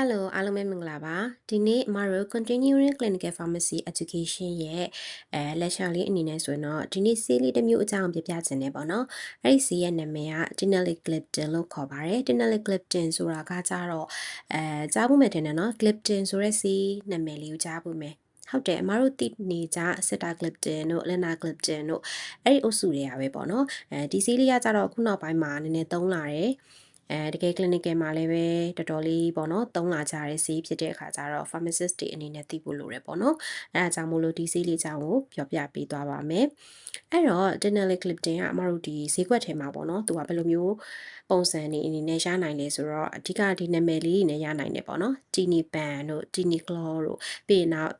Hello အားလုံးပဲမင်္ဂလာပါဒီနေ့အမတို့ continuing clinical pharmacy education ရဲ့အဲ lecture လေးအနေနဲ့ဆိုရင်တော့ဒီနေ့ဆေးလေးတစ်မျိုးအကြောင်းပြပြချင်တယ်ပေါ့နော်အဲ့ဒီဆေးရဲ့နာမည်က Teneligliptin လို့ခေါ်ပါတယ် Teneligliptin ဆိုတာကကြတော့အဲကြားဖို့မယ်တင်တယ်နော် gliptin ဆိုတဲ့ဆေးနာမည်လေးကိုကြားဖို့မယ်ဟုတ်တယ်အမတို့တိနေကြ sitagliptin တို့ linagliptin တို့အဲ့ဒီအုပ်စုတွေကပဲပေါ့နော်အဲဒီဆေးလေးကကြတော့ခုနောက်ပိုင်းမှာနည်းနည်းသုံးလာတယ် အဲတကယ် clinical မှာလည်းပဲတော်တော်လေးပေါ့နော်သုံးလာကြတဲ့ဆေးဖြစ်တဲ့အခါကျတော့ pharmacist တွေအနေနဲ့သိဖို့လိုတယ်ပေါ့နော်အဲအကြောင်းမို့လို့ဒီဆေးလေးကြောင်းကိုပြောပြပေးသွားပါမယ်အဲ့တော့ Teneligliptin ကအမတို့ဒီဈေးကွက်ထဲမှာပေါ့နော်သူကဘယ်လိုမျိုးပုံစံနေအနေနဲ့ရနိုင်လဲဆိုတော့အဓိကဒီနာမည်လေးနဲ့ရနိုင်တယ်ပေါ့နော် Tini Pan တို့ Tini Claw တို့ပြီးရင်နောက်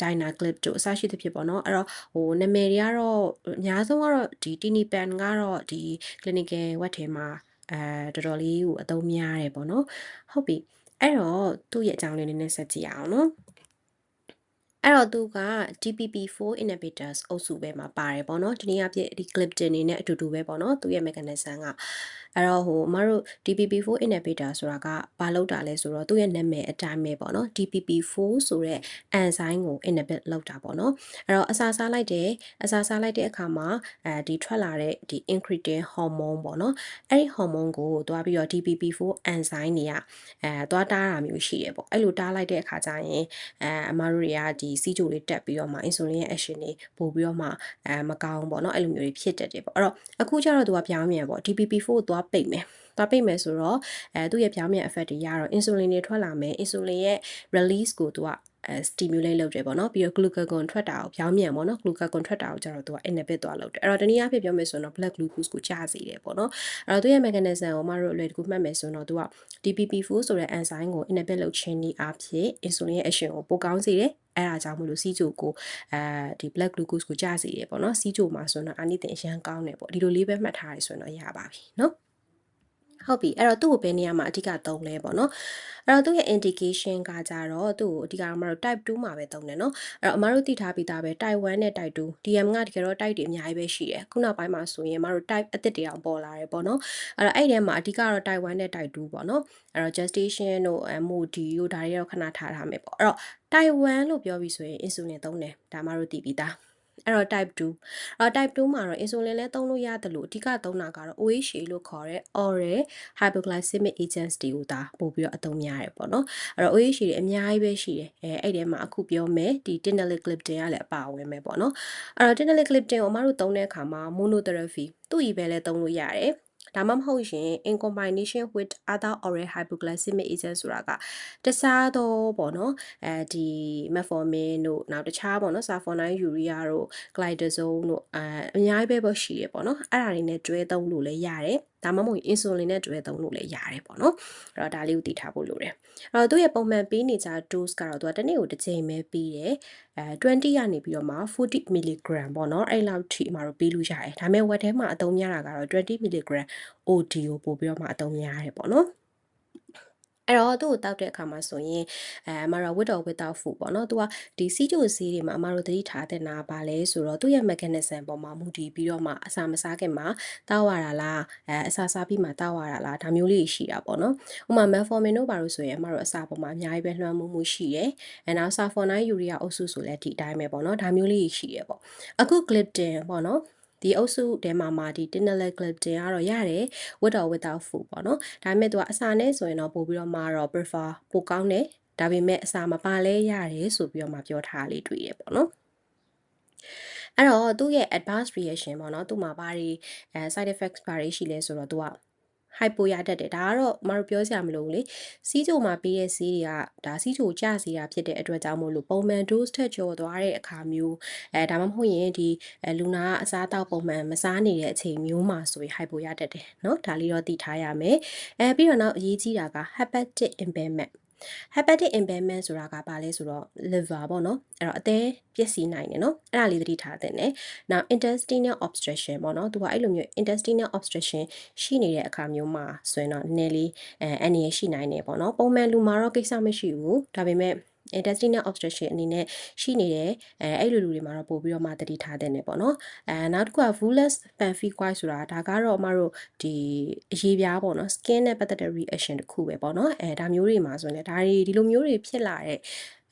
Dynaclip တို့အစရှိသဖြင့်ပေါ့နော်အဲ့တော့ဟိုနာမည်တွေကတော့အများဆုံးကတော့ဒီ Tini Pan ကတော့ဒီ clinical web ထဲမှာ အဲတော်တော်လေးကိုအသုံးများတယ်ပေါ့နော်ဟုတ်ပြီအဲ့တော့သူ့ရဲ့အကြောင်းလေးနည်းနည်းဆက်ကြည့်အောင်နော်အဲ့တော့သူက DPP4 inhibitors အုပ်စုပဲမှာပါတယ်ပေါ့နော်ဒီနေ့အဖြစ်ဒီ gliptin နေနဲ့အတူတူပဲပေါ့နော်သူရဲ့ mechanism ကအဲ့တော့ဟိုအမတို့ DPP4 inhibitor ဆိုတာကဘာလုပ်တာလဲဆိုတော့သူ့ရဲ့နာမည်အတိုင်းပဲပေါ့နော် DPP4 ဆိုတဲ့ enzyme ကို inhibit လုပ်တာပေါ့နော်အဲ့တော့အစာစားလိုက်တယ်အစာစားလိုက်တဲ့အခါမှာအဲဒီထွက်လာတဲ့ဒီ incretin hormone ပေါ့နော်အဲ့ဒီ hormone ကိုသွားပြီးတော့ DPP4 enzyme တွေကအဲသွားတားတာမျိုးရှိတယ်ပေါ့အဲ့လိုတားလိုက်တဲ့အခါကျရင်အဲအမတို့တွေကဒီစီးချိုတွေတက်ပြီးတော့မှ insulin ရဲ့ action တွေပို့ပြီးတော့မှအဲမကောင်းပေါ့နော်အဲ့လိုမျိုးတွေဖြစ်တတ်တယ်ပေါ့အဲ့တော့အခုကျတော့သူကပြောင်းမြန်ပေါ့ DPP4 ကိုသွားပိတ်မယ်သွားပိတ်မယ်ဆိုတော့အဲသူ့ရဲ့ပြောင်းမြန် effect တွေရတော့ insulin တွေထွက်လာမယ် insulin ရဲ့ release ကိုသူကအဲ stimulate လုပ်တယ်ပေါ့နော်ပြီးတော့ glucagon ထွက်တာကိုပြောင်းမြန်ပေါ့နော် glucagon ထွက်တာကိုကျတော့သူက inhibit သွားလုပ်တယ်အဲ့တော့တနည်းအားဖြင့်ပြောမယ်ဆိုရင်တော့ blood glucose ကိုကျစေတယ်ပေါ့နော်အဲ့တော့သူရဲ့ mechanism ကိုမတို့အလွယ်တကူမှတ်မယ်ဆိုရင်တော့သူက DPP4 ဆိုတဲ့ enzyme ကို inhibit လုပ်ခြင်းဤအဖြစ် insulin ရဲ့ action ကိုပိုကောင်းစေတယ်အဲ့ဒါကြောင့်မလို့စီဂျိုကိုအဲဒီ blood glucose ကိုကျစေတယ်ပေါ့နော်စီဂျိုမှာဆိုတော့အာနိသင်အရန်ကောင်းတယ်ပေါ့ဒီလိုလေးပဲမှတ်ထားရဆိုရင်တော့ရပါပြီနော် ဟုတ်ပြီအဲ့တော့သူ့ကိုဘယ်နေရာမှာအဓိကသုံးလဲပေါ့နော်အဲ့တော့သူ့ရဲ့ indication ကကြတော့သူ့ကိုအဓိကအမတို့ type 2မှာပဲသုံးတယ်နော်အဲ့တော့အမတို့သိထားပြီးသားပဲ type 1နဲ့ type 2 DM ကတကယ်တော့ type တွေအများကြီးပဲရှိတယ်ခုနောက်ပိုင်းမှာဆိုရင်အမတို့ type အသစ်တွေအောင်ပေါ်လာတယ်ပေါ့နော်အဲ့တော့အဲ့ဒီထဲမှာအဓိကတော့ type 1နဲ့ type 2ပေါ့နော်အဲ့တော့ gestation တို့ MOD တို့ဒါတွေတော့ခဏထားထားမယ်ပေါ့အဲ့တော့ type 1လို့ပြောပြီးဆိုရင် insulin သုံးတယ်ဒါမှတို့သိပြီးသား အဲ့တော့ type 2အဲ့တော့ type 2မှာတော့ insulin လည်းသုံးလို့ရတယ်လို့အဓိကသုံးတာကတော့ OHA လို့ခေါ်တဲ့ oral hypoglycemic agents တွေကိုဒါပို့ပြီးတော့အသုံးများတယ်ပေါ့နော်အဲ့တော့ OHA တွေအများကြီးပဲရှိတယ်အဲအဲ့ထဲမှာအခုပြောမယ်ဒီ teneligliptin ကလည်းအပါဝင်ပဲပေါ့နော်အဲ့တော့ teneligliptin ကိုအမတို့သုံးတဲ့အခါမှာ monotherapy သူ့ဤပဲလည်းသုံးလို့ရတယ် ဒါမှမဟုတ်ရင် in combination with other oral hypoglycemic agent ဆိုတာကတခြားသောပေါ့နော်အဲဒီ metformin တို့နောက်တခြားပေါ့နော် sulfonamide urea တို့ glitazone တို့အဲအများကြီးပဲပေါ့ရှိရပေါ့နော်အဲ့ဒါတွေနဲ့တွဲသုံးလို့လည်းရတယ် ဒါမှမဟုတ် insulin နဲ့တွဲသုံးလို့လည်းရတယ်ပေါ့နော်အဲ့တော့ဒါလေးကိုသိထားဖို့လိုတယ်အဲ့တော့သူ့ရဲ့ပုံမှန်ပေးနေကြ dose ကတော့သူကတစ်နေ့ကိုတစ်ချိန်ပဲပေးတယ်အဲ20ကနေပြီးတော့မှ40 mg ပေါ့နော်အဲ့လောက်ထိအမှတော့ပေးလို့ရတယ်ဒါပေမဲ့ဝက်ထဲမှာအသုံးများတာကတော့20 mg OD ကိုပို့ပြီးတော့မှအသုံးများရတယ်ပေါ့နော် အဲ့တော့သူ့ကိုတောက်တဲ့အခါမှာဆိုရင်အဲအမတို့ with or without food ပေါ့နော်သူကဒီစီးကျိုစီးတွေမှာအမတို့သတိထားတဲ့နာပါလဲဆိုတော့သူ့ရဲ့ mechanism ပေါ်မှာမူတည်ပြီးတော့မှအစာမစားခင်မှာတောက်ရတာလားအဲအစာစားပြီးမှတောက်ရတာလားဒါမျိုးလေးရှိတာပေါ့နော်ဥပမာ metformin တို့ပါလို့ဆိုရင်အမတို့အစာပေါ်မှာအများကြီးပဲလွှမ်းမိုးမှုရှိတယ်အဲနောက် sulfonamide urea အုပ်စုဆိုလည်းဒီအတိုင်းပဲပေါ့နော်ဒါမျိုးလေးရှိရပေါ့အခု gliptin ပေါ့နော် ဒီအုပ်စုထဲမှာမှာဒီ teneligliptin ကတော့ရတယ် with or without food ပေါ့နော်ဒါပေမဲ့သူကအစာနဲ့ဆိုရင်တော့ပို့ပြီးတော့မှတော့ prefer ပိုကောင်းတယ်ဒါပေမဲ့အစာမပါလဲရတယ်ဆိုပြီးတော့မှပြောထားလေးတွေ့ရပေါ့နော်အဲ့တော့သူ့ရဲ့ advanced reaction ပေါ့နော်သူ့မှာဘာတွေအဲ side effects ဘာတွေရှိလဲဆိုတော့သူက hypo ရတတ်တယ်ဒါကတော့မတို့ပြောစရာမလိုဘူးလေစီးချိုမှာပေးတဲ့စီးတွေကဒါစီးချိုကျစေတာဖြစ်တဲ့အတွက်ကြောင့်မို့လို့ပုံမှန် dose ထက်ကျော်သွားတဲ့အခါမျိုးအဲဒါမှမဟုတ်ရင်ဒီအဲလူနာကအစားအသောက်ပုံမှန်မစားနေတဲ့အချိန်မျိုးမှာဆိုရင် hypo ရတတ်တယ်เนาะဒါလေးတော့သိထားရမယ်အဲပြီးတော့နောက်အရေးကြီးတာက hepatic impairment hepatic impairment ဆိုတာကဘာလဲဆိုတော့ liver ပေါ့နော်အဲ့တော့အသေးပျက်စီးနိုင်တယ်နော်အဲ့ဒါလေးသတိထားသင့်တယ်နောက် intestinal obstruction ပေါ့နော်သူကအဲ့လိုမျိုး intestinal obstruction ရှိနေတဲ့အခါမျိုးမှာဆိုရင်တော့နည်းနည်းလေးအဲအန္တရာယ်ရှိနိုင်တယ်ပေါ့နော်ပုံမှန်လူမှာတော့ကိစ္စမရှိဘူးဒါပေမဲ့ intestinal obstruction အနေနဲ့ရှိနေတယ်အဲအဲ့လိုလူတွေမှာတော့ပို့ပြီးတော့မှတတိထားတဲ့နေပေါ့နော်အဲနောက်တစ်ခုက villus pemphigoid ဆိုတာဒါကတော့အမတို့ဒီအရေးပြားပေါ့နော် skin နဲ့ပတ်သက်တဲ့ reaction တစ်ခုပဲပေါ့နော်အဲဒါမျိုးတွေမှာဆိုရင်ဒါတွေဒီလိုမျိုးတွေဖြစ်လာတဲ့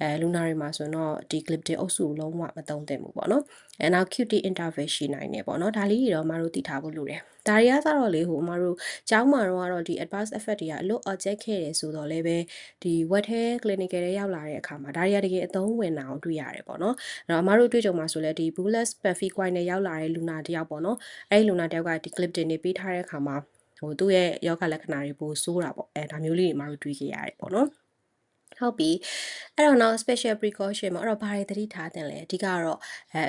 အဲလူနာတွေမှာဆိုတော့ဒီ gliptin အုပ်စုလုံးဝမသုံးသင့်ဘူးပေါ့နော်အဲနောက် QT interval ရှိနိုင်တယ်ပေါ့နော်ဒါလေးတွေတော့မတို့သိထားဖို့လိုတယ် ဒါတွေကကြတော့လေဟိုမတို့ကျောင်းမှာတော့ကတော့ဒီ advanced effect တွေကအလို့ object ခဲ့တယ်ဆိုတော့လည်းပဲဒီ wet hair clinical တွေရောက်လာတဲ့အခါမှာဒါတွေကတကယ်အသုံးဝင်တာကိုတွေ့ရတယ်ပေါ့နော်အဲ့တော့အမတို့တွေ့ကြုံမှာဆိုလဲဒီ bullous pemphigoid နဲ့ရောက်လာတဲ့လူနာတယောက်ပေါ့နော်အဲ့ဒီလူနာတယောက်ကဒီ clip တင်နေပေးထားတဲ့အခါမှာဟိုသူ့ရဲ့ယောဂလက္ခဏာတွေပိုဆိုးတာပေါ့အဲဒါမျိုးလေးတွေအမတို့တွေ့ခဲ့ရတယ်ပေါ့နော် ဟုတ်ပြီအဲ့တော့နောက် special precaution မှာအဲ့တော့ဘာတွေသတိထားတင်လဲအဓိကတော့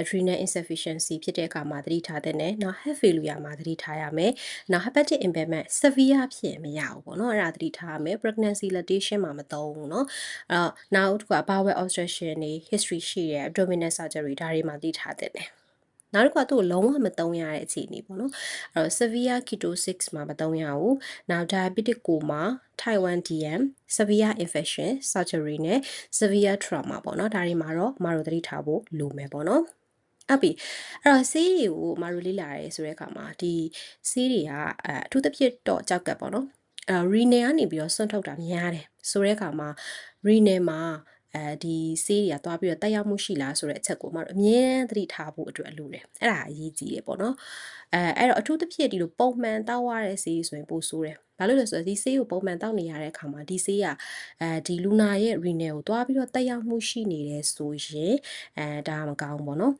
adrenal insufficiency ဖြစ်တဲ့အခါမှာသတိထားတင်တယ်နောက် heart failure မှာသတိထားရမယ်နောက် hepatic impairment severe ဖြစ်မရဘူးပေါ့နော်အဲ့ဒါသတိထားရမယ် pregnancy lactation မှာမသုံးဘူးနော်အဲ့တော့နောက်တစ်ခုက bowel obstruction တွေ history ရှိရ abdominal surgery ဒါတွေမှာသတိထားတင်တယ် နောက်တစ်ခုကသူ့ကိုလုံးဝမသုံးရတဲ့အခြေအနေပေါ့နော်အဲ့တော့ severe ketosis မှာမသုံးရဘူးနောက် diabetic coma type 1 DM severe infection surgery နဲ့ severe trauma ပေါ့နော်ဒါတွေမှာတော့မတို့သတိထားဖို့လိုမယ်ပေါ့နော်အပြီအဲ့တော့ဆေးတွေကိုမတို့လေ့လာရဲဆိုတဲ့အခါမှာဒီဆေးတွေကအဲအထူးသဖြင့်တော့ကြောက်ကပ်ပေါ့နော်အဲ renal ကနေပြီးတော့ဆွန့်ထုတ်တာများတယ်ဆိုတဲ့အခါမှာ renal မှာ အဲဒီဆေးတွေကသွားပြီးတော့တက်ရောက်မှုရှိလားဆိုတဲ့အချက်ကိုမှတော့အမြဲသတိထားဖို့အတွက်အလိုတယ်အဲ့ဒါအရေးကြီးတယ်ပေါ့နော်အဲအဲ့တော့အထူးသဖြင့်ဒီလိုပုံမှန်တောက်ရတဲ့ဆေးဆိုရင်ပိုဆိုးတယ်ဘာလို့လဲဆိုတော့ဒီဆေးကိုပုံမှန်တောက်နေရတဲ့အခါမှာဒီဆေးကအဲဒီလူနာရဲ့ renal ကိုသွားပြီးတော့တက်ရောက်မှုရှိနေတယ်ဆိုရင်အဲဒါမကောင်းဘူးပေါ့နော်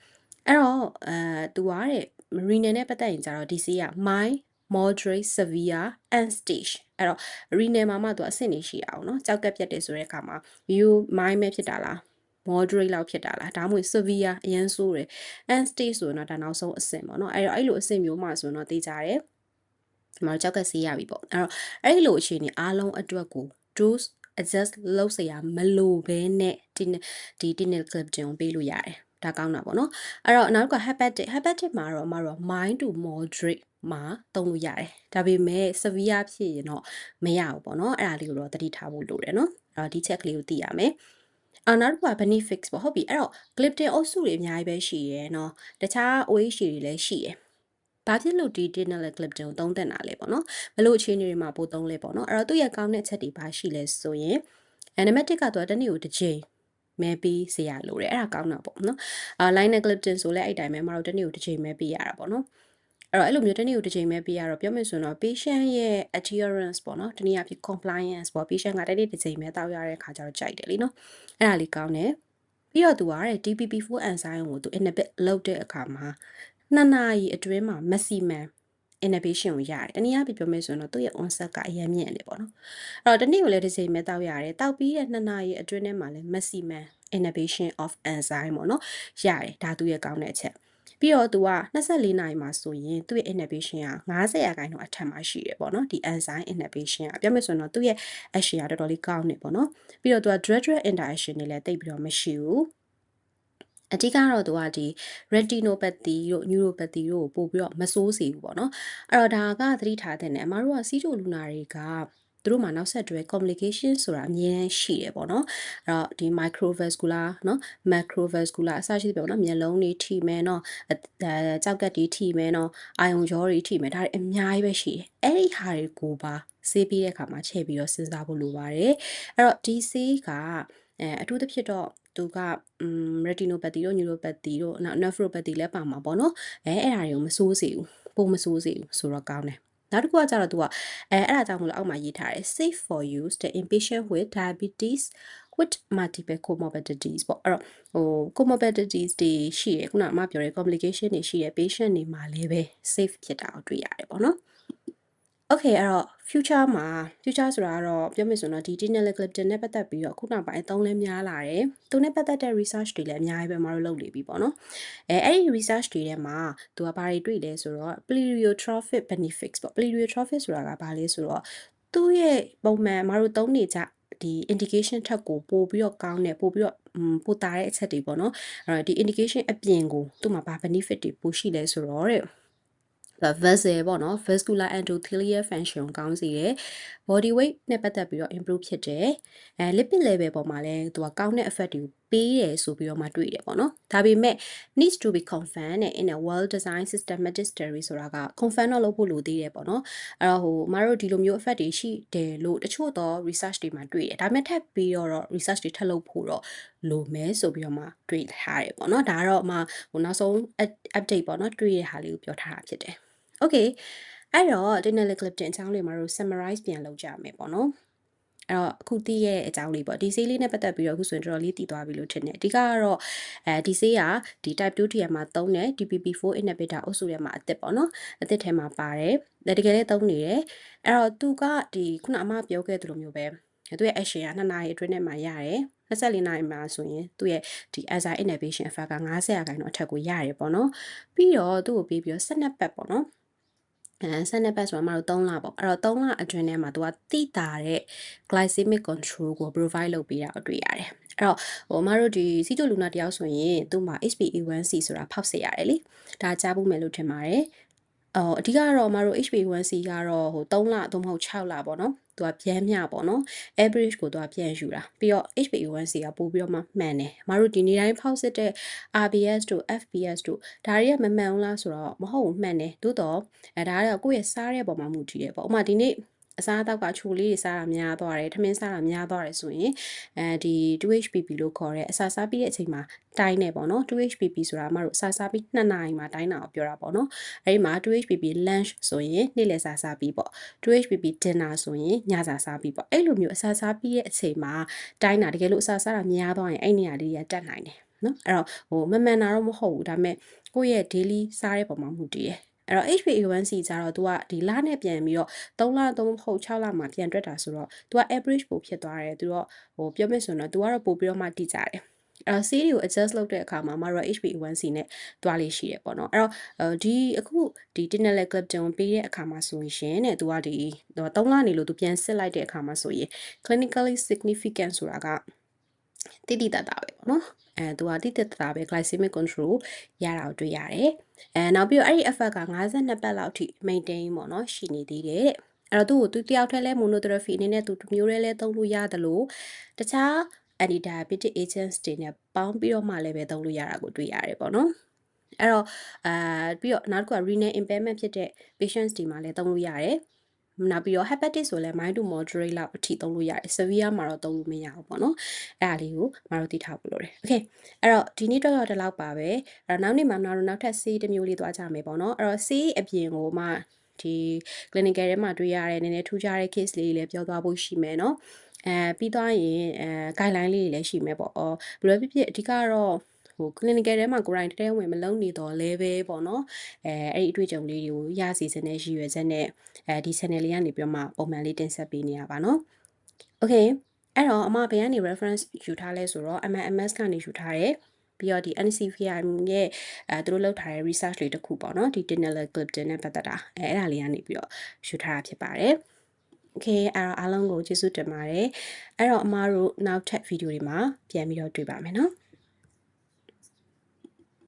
အဲ့တော့အဲသူကတဲ့ renal နဲ့ပတ်သက်ရင်ကျတော့ဒီဆေးက mind moderate severe and stage အဲ့တော့ renal မှာမှသူအဆင့်နေရှိအောင်เนาะကြောက်ကပ်ပြတ်တယ်ဆိုတဲ့အခါမှာ view mind ပဲဖြစ်တာလား moderate လောက်ဖြစ်တာလားဒါမှမဟုတ် severe အရန်ဆိုးတယ် and stage ဆိုတော့ဒါနောက်ဆုံးအဆင့်ပေါ့เนาะအဲ့တော့အဲ့လိုအဆင့်မျိုးမှဆိုတော့သိကြတယ်ဒီမှာကြောက်ကပ်ဆေးရပြီပေါ့အဲ့တော့အဲ့ဒီလိုအခြေအနေအားလုံးအတွက်ကို dose adjust လုပ်စရာမလိုဘဲနဲ့ဒီဒီ tinil clip တင်ပေးလို့ရတယ်ဒါကောင်းတာပေါ့နော်အဲ့တော့နောက်က hepatic hepatic မှာတော့အမတို့ mind to moderate မှာသုံးလို့ရတယ်ဒါပေမဲ့ severe ဖြစ်ရင်တော့မရဘူးပေါ့နော်အဲ့ဒါလေးကိုတော့သတိထားဖို့လိုတယ်နော်အဲ့တော့ဒီချက်ကလေးကိုသိရမယ်အနောက်တစ်ခုက benefits ပေါ့ဟုတ်ပြီအဲ့တော့ gliptin အုပ်စုတွေအများကြီးပဲရှိရယ်နော်တခြား OH တွေလည်းရှိရယ်ဘာဖြစ်လို့ဒီ dinner gliptin ကိုသုံးသင့်တာလဲပေါ့နော်ဘလို့အခြေအနေတွေမှာပို့သုံးလဲပေါ့နော်အဲ့တော့သူ့ရဲ့ကောင်းတဲ့ချက်တွေဘာရှိလဲဆိုရင် animatic ကတော့တနေ့ကိုတစ်ချိန်မဲပေးစေရလို့တယ်အဲ့ဒါကောင်းတာပေါ့နော်အာ line gliptin ဆိုလဲအဲ့တိုင်းပဲမတို့တနေ့ကိုတစ်ချိန်မဲပေးရတာပေါ့နော် အဲ့တော့အဲ့လိုမျိုးတစ်နေ့ကိုတစ်ချိန်ပဲပေးရတော့ပြောမယ်ဆိုတော့ patient ရဲ့ adherence ပေါ့နော်တနည်းအားဖြင့် compliance ပေါ့ patient ကတစ်နေ့တစ်ချိန်ပဲတောက်ရတဲ့ခါကျတော့ကြိုက်တယ်လीနော်အဲ့ဒါလေးကောင်းတယ်ပြီးတော့သူကတဲ့ DPP4 enzyme ကိုသူ inhibit လုပ်တဲ့အခါမှာနှစ်နာရီအတွင်းမှာ maximum inhibition ကိုရတယ်။တနည်းအားဖြင့်ပြောမယ်ဆိုရင်တော့သူ့ရဲ့ onset ကအရင်မြင့်တယ်ပေါ့နော်။အဲ့တော့တနေ့ကိုလည်းတစ်ချိန်ပဲတောက်ရတယ်။တောက်ပြီးတဲ့နှစ်နာရီအတွင်းထဲမှာလည်း maximum inhibition of enzyme ပေါ့နော်။ရတယ်။ဒါသူ့ရဲ့ကောင်းတဲ့အချက်။ ပြီးတော့သူက24နာရီမှာဆိုရင်သူ့ရဲ့ inhibition က90ရာခိုင်နှုန်းအထက်မှာရှိတယ်ပေါ့နော်ဒီ enzyme inhibition ကပြောမယ်ဆိုရင်တော့သူ့ရဲ့ action ကတော်တော်လေးကောင်းနေပေါ့နော်ပြီးတော့သူက drug drug interaction တွေလည်းတိတ်ပြီးတော့မရှိဘူးအဓိကတော့သူကဒီ retinopathy တို့ neuropathy တို့ကိုပို့ပြီးတော့မဆိုးစေဘူးပေါ့နော်အဲ့တော့ဒါကသတိထားတဲ့နဲ့အမတို့ကစီးချိုလူနာတွေကသူ တို့မှာနောက်ဆက်တွဲ complication ဆိုတာအများကြီးရှိတယ်ပေါ့နော်အဲ့တော့ဒီ microvascular နော် macrovascular အစရှိတယ်ပေါ့နော်မျက်လုံးတွေထိမယ်နော်ကြောက်ကတ်တွေထိမယ်နော်အာယုံကြောတွေထိမယ်ဒါတွေအများကြီးပဲရှိတယ်အဲ့ဒီဟာတွေကိုပါဆေးပြီးတဲ့အခါမှာချဲ့ပြီးတော့စဉ်းစားဖို့လိုပါတယ်အဲ့တော့ဒီဆေးကအဲအထူးသဖြင့်တော့သူက retinopathy တို့ neuropathy တို့ nephropathy လည်းပါမှာပေါ့နော်အဲအဲ့ဒါတွေကိုမစိုးစေဘူးပုံမစိုးစေဘူးဆိုတော့ကောင်းတယ် နောက်တစ်ခုကကြတော့သူကအဲအဲ့ဒါကြောင့်မလို့အောက်မှာရေးထားတယ် safe for use the impatient with diabetes with multiple comorbidities ပေါ့အဲ့တော့ဟို comorbidities တွေရှိရခုနကမှပြောတဲ့ complication တွေရှိရ patient တွေမှာလည်းပဲ safe ဖြစ်တာကိုတွေ့ရတယ်ပေါ့နော် Okay အဲ့တော့ future မှာ future ဆိုတာကတော့ပြောမယ်ဆိုတော့ဒီ digital gliptin နဲ့ပတ်သက်ပြီးတော့ခုနောက်ပိုင်းအသုံးလဲများလာတယ်။သူနဲ့ပတ်သက်တဲ့ research တွေလည်းအများကြီးပဲမတို့လုပ်နေပြီပေါ့နော်။အဲအဲ့ဒီ research တွေထဲမှာသူကဘာတွေတွေ့လဲဆိုတော့ pleiotropic benefits ပေါ့ pleiotropic ဆိုတာကဘာလဲဆိုတော့သူ့ရဲ့ပုံမှန်မတို့သုံးနေကြဒီ indication ထက်ကိုပို့ပြီးတော့ကောင်းတယ်ပို့ပြီးတော့ပို့တာတဲ့အချက်တွေပေါ့နော်အဲ့တော့ဒီ indication အပြင်ကိုသူ့မှာဘာ benefit တွေပို့ရှိလဲဆိုတော့တဲ့ vessel ပေါ့နော် vascular endothelial function ကောင်းစေတယ် body weight နဲ့ပတ်သက်ပြီးတော့ improve ဖြစ်တယ်အဲ lipid level ပေါ်မှာလည်းသူကကောင်းတဲ့ effect တွေကိုပေးတယ်ဆိုပြီးတော့မှတွေ့တယ်ပေါ့နော်ဒါပေမဲ့ needs to be confirmed နဲ့ in a well designed systematic study ဆိုတာက confirm တော့လုပ်ဖို့လိုသေးတယ်ပေါ့နော်အဲ့တော့ဟိုမတို့ဒီလိုမျိုး effect တွေရှိတယ်လို့တချို့တော့ research တွေမှာတွေ့တယ်ဒါပေမဲ့ထပ်ပြီးတော့ research တွေထပ်လုပ်ဖို့တော့လိုမယ်ဆိုပြီးတော့မှတွေ့ထားတယ်ပေါ့နော်ဒါကတော့မှဟိုနောက်ဆုံး update ပေါ့နော်တွေ့ရတဲ့ဟာလေးကိုပြောထားတာဖြစ်တယ် okay အဲ့တော့ Denali Clifton အကြောင်းလေးမှာတို့ summarize ပြန်လုပ်ကြမယ်ပေါ့နော်အဲ့တော့အခုသိရတဲ့အကြောင်းလေးပေါ့ဒီဆေးလေးနဲ့ပတ်သက်ပြီးတော့အခုဆိုရင်တော်တော်လေးတည်သွားပြီလို့ထင်တယ်အဓိကကတော့အဲဒီဆေးကဒီ type 2 TM မှာသုံးတယ် DPP4 inhibitor အုပ်စုထဲမှာအသစ်ပေါ့နော်အသစ်ထဲမှာပါတယ်တကယ်လည်းသုံးနေတယ်အဲ့တော့သူကဒီခုနအမပြောခဲ့သလိုမျိုးပဲသူရဲ့ action က2နာရီအတွင်းထဲမှာရတယ်24နာရီမှာဆိုရင်သူ့ရဲ့ဒီ enzyme inhibition effect က90ရာခိုင်နှုန်းအထက်ကိုရတယ်ပေါ့နော်ပြီးတော့သူ့ကိုပြီးပြီးတော့12ပတ်ပေါ့နော် အဲ12ပတ်ဆိုတော့မတို့3လပေါ့အဲ့တော့3လအတွင်းထဲမှာသူကတိတာတဲ့ glycemic control ကို provide လုပ်ပေးတာကိုတွေ့ရတယ်အဲ့တော့ဟိုမတို့ဒီစီတိုလူနာတယောက်ဆိုရင်သူ့မှာ HbA1c ဆိုတာဖောက်စေရတယ်လေဒါကြားဖို့မယ်လို့ထင်ပါတယ်အော်အဓိကတော့မတို့ HbA1c ကတော့ဟို3လသို့မဟုတ်6လပေါ့နော် သူကပြန်မျှပေါ့နော် average ကိုသူကပြန်ယူတာပြီးတော့ HbA1c ကပို့ပြီးတော့မှမှန်တယ်မတို့ဒီနေ့တိုင်းဖောက်စစ်တဲ့ RBS တို့ FBS တို့ဒါတွေကမမှန်ဘူးလားဆိုတော့မဟုတ်ဘူးမှန်တယ်သို့တော့အဲဒါကတော့ကိုယ့်ရဲ့စားတဲ့ပုံမှာမူတည်တယ်ပေါ့ဥပမာဒီနေ့ အစားအသောက်ကချိုလေးတွေစားတာများသွားတယ်ထမင်းစားတာများသွားတယ်ဆိုရင်အဲဒီ 2HPP လို့ခေါ်တဲ့အစာစားပြီးတဲ့အချိန်မှာတိုင်းနေပေါ့နော် 2HPP ဆိုတာအမတို့အစာစားပြီး2နာရီမှာတိုင်းတာကိုပြောတာပေါ့နော်အဲဒီမှာ 2HPP lunch ဆိုရင်နေ့လယ်စာစားပြီးပေါ့ 2HPP dinner ဆိုရင်ညစာစားပြီးပေါ့အဲ့လိုမျိုးအစာစားပြီးတဲ့အချိန်မှာတိုင်းတာတကယ်လို့အစာစားတာများသွားရင်အဲ့နေရာလေးရတက်နိုင်တယ်နော်အဲ့တော့ဟိုမမှန်တာတော့မဟုတ်ဘူးဒါပေမဲ့ကိုယ့်ရဲ့ daily စားတဲ့ပုံမှာမူတည်တယ် အဲ့တော့ HbA1c ကျတော့ तू ကဒီလနဲ့ပြန်ပြီးတော့3လ3မဟုတ်6လမှာပြန်တွက်တာဆိုတော့ तू က average ပိုဖြစ်သွားတယ်သူတော့ဟိုပြောမယ်ဆိုရင်တော့ तू ကတော့ပို့ပြီးတော့မှတိကျတယ်အဲ့ဆေးတွေကို adjust လုပ်တဲ့အခါမှာမတော့ HbA1c နဲ့တွားလေးရှိတယ်ပေါ့နော်အဲ့တော့ဒီအခုဒီ Tinel Clipton ပေးတဲ့အခါမှာဆိုရင်တဲ့သူကဒီ3လနေလို့သူပြန်စစ်လိုက်တဲ့အခါမှာဆိုရင် clinically significant ဆိုတာက တိတိတတ်တာပဲပေါ့နော်အဲသူကတိတိတတ်တာပဲ glycemic control ရတာကိုတွေ့ရတယ်အဲနောက်ပြီးတော့အဲ့ဒီ effect က52ပတ်လောက်ထိ maintain ပေါ့နော်ရှိနေသေးတယ်တဲ့အဲ့တော့သူ့ကိုသူတယောက်တည်းလဲ monotherapy အနေနဲ့သူတစ်မျိုးတည်းလဲသုံးလို့ရတယ်လို့တခြား anti-diabetic agents တွေနဲ့ပေါင်းပြီးတော့မှလည်းပဲသုံးလို့ရတာကိုတွေ့ရတယ်ပေါ့နော်အဲ့တော့အာပြီးတော့နောက်တစ်ခုက renal impairment ဖြစ်တဲ့ patients တွေမှာလည်းသုံးလို့ရတယ် နောက်ပြီးတော့ hepatic ဆိုလဲ mild to moderate လောက်အထိသုံးလို့ရတယ် severe မှာတော့သုံးလို့မရဘူးပေါ့နော်အဲ့ဒါလေးကိုမတော်သိထားဖို့လိုတယ် okay အဲ့တော့ဒီနေ့တော့တော့ဒီလောက်ပါပဲအဲ့တော့နောက်နေ့မှာမတော်နောက်ထပ် C တစ်မျိုးလေးသွားကြမယ်ပေါ့နော်အဲ့တော့ C အပြင်ကိုမှဒီ clinical ထဲမှာတွေ့ရတဲ့နည်းနည်းထူးခြားတဲ့ case လေးတွေလည်းပြောသွားဖို့ရှိမယ်နော်အဲပြီးသွားရင်အဲ guideline လေးတွေလည်းရှိမယ်ပေါ့အော်ဘယ်လိုဖြစ်ဖြစ်အဓိကတော့ ဟို clinical ထဲမှာ grind တဲဝင်မလုံးနေတော့လဲပဲပေါ့နော်အဲအဲ့ဒီအတွေ့အကြုံလေးတွေကိုရစီစတဲ့ရည်ရွယ်ချက်နဲ့အဲဒီ channel လေးကနေပြီးတော့မှပုံမှန်လေးတင်ဆက်ပေးနေရပါနော် okay အဲ့တော့အမဘယ်ကနေ reference ယူထားလဲဆိုတော့ MMS ကနေယူထားတယ်ပြီးတော့ဒီ NCVM ရဲ့အဲသူတို့လုပ်ထားတဲ့ research လေးတစ်ခုပေါ့နော်ဒီ Tinel Clipton နဲ့ပတ်သက်တာအဲအဲ့ဒါလေးကနေပြီးတော့ယူထားတာဖြစ်ပါတယ်။ Okay အဲ့တော့အားလုံးကိုကျေးဇူးတင်ပါတယ်။အဲ့တော့အမားတို့နောက်ထပ်ဗီဒီယိုတွေမှာပြန်ပြီးတော့တွေ့ပါမယ်နော်။